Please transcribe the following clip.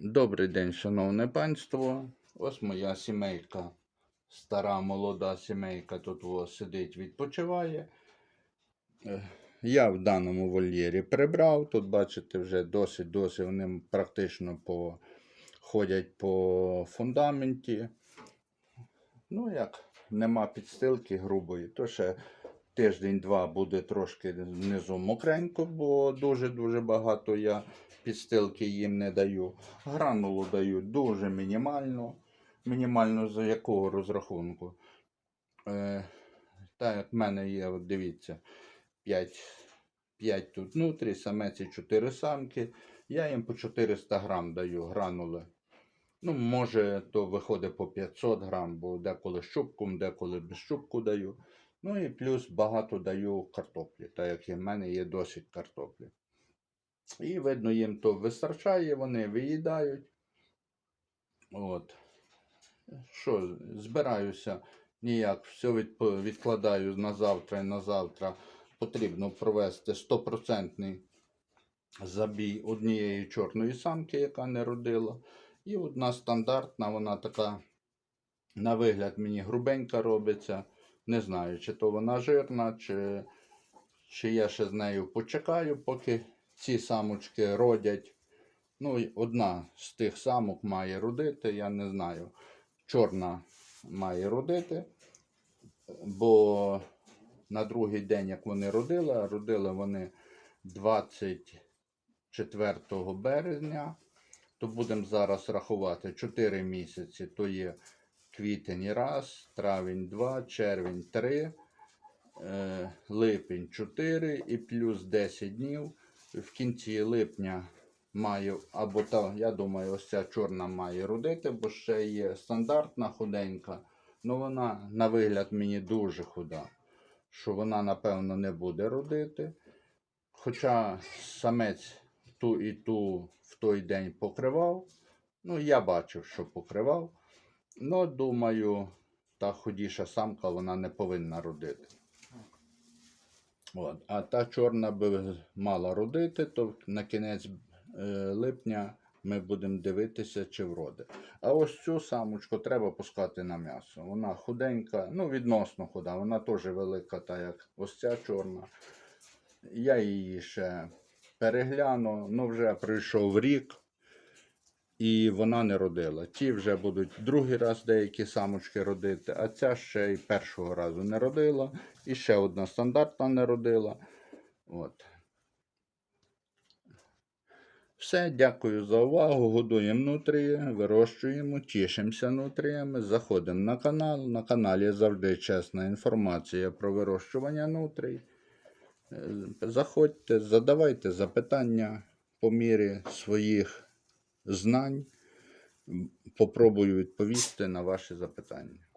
Добрий день, шановне панство. Ось моя сімейка, стара молода сімейка тут о, сидить, відпочиває. Е, Я в даному вольєрі прибрав. Тут, бачите, вже досить-досить вони практично по, ходять по фундаменті. Ну, як нема підстилки грубої, то ще тиждень-два буде трошки внизу мокренько, бо дуже-дуже багато я підстилки їм не даю. Гранулу даю дуже мінімально. Мінімально за якого розрахунку? Е, так як в мене є, от дивіться, 5, 5 тут внутрі, самець і 4 самки. Я їм по 400 грам даю гранули. Ну, може, то виходить по 500 грам, бо деколи з щупком, деколи без щупку даю. Ну і плюс багато даю картоплі, так як і в мене є досить картоплі. І видно, їм то вистачає, вони виїдають. От. Що, збираюся ніяк, все відкладаю на завтра і на завтра. Потрібно провести 100% забій однієї чорної самки, яка не родила. І одна стандартна, вона така, на вигляд, мені грубенька робиться. Не знаю, чи то вона жирна, чи, чи я ще з нею почекаю, поки ці самочки родять. Ну, одна з тих самок має родити, я не знаю. Чорна має родити, бо на другий день, як вони родили, родили вони 24 березня, то будемо зараз рахувати 4 місяці. То є квітень раз, травень 2, червень 3, е, липень 4 і плюс 10 днів. В кінці липня маю, або та, я думаю, ось ця чорна має родити, бо ще є стандартна худенька. Ну вона на вигляд мені дуже худа, що вона, напевно, не буде родити. Хоча самець ту і ту в той день покривав. Ну, я бачив, що покривав. Ну, думаю, та худіша самка вона не повинна родити. От. А та чорна би мала родити, то на кінець е, липня ми будемо дивитися, чи вроде. А ось цю самочку треба пускати на м'ясо. Вона худенька, ну відносно худа, вона теж велика, та як ось ця чорна. Я її ще перегляну, ну вже пройшов рік. І вона не родила. Ті вже будуть другий раз деякі самочки родити, а ця ще й першого разу не родила. І ще одна стандартна не родила. От. Все, дякую за увагу. Годуємо нутрії, вирощуємо, тішимося нутріями, заходимо на канал. На каналі завжди чесна інформація про вирощування нутрій. Е, Заходьте, задавайте запитання по мірі своїх знань. Попробую відповісти на ваші запитання.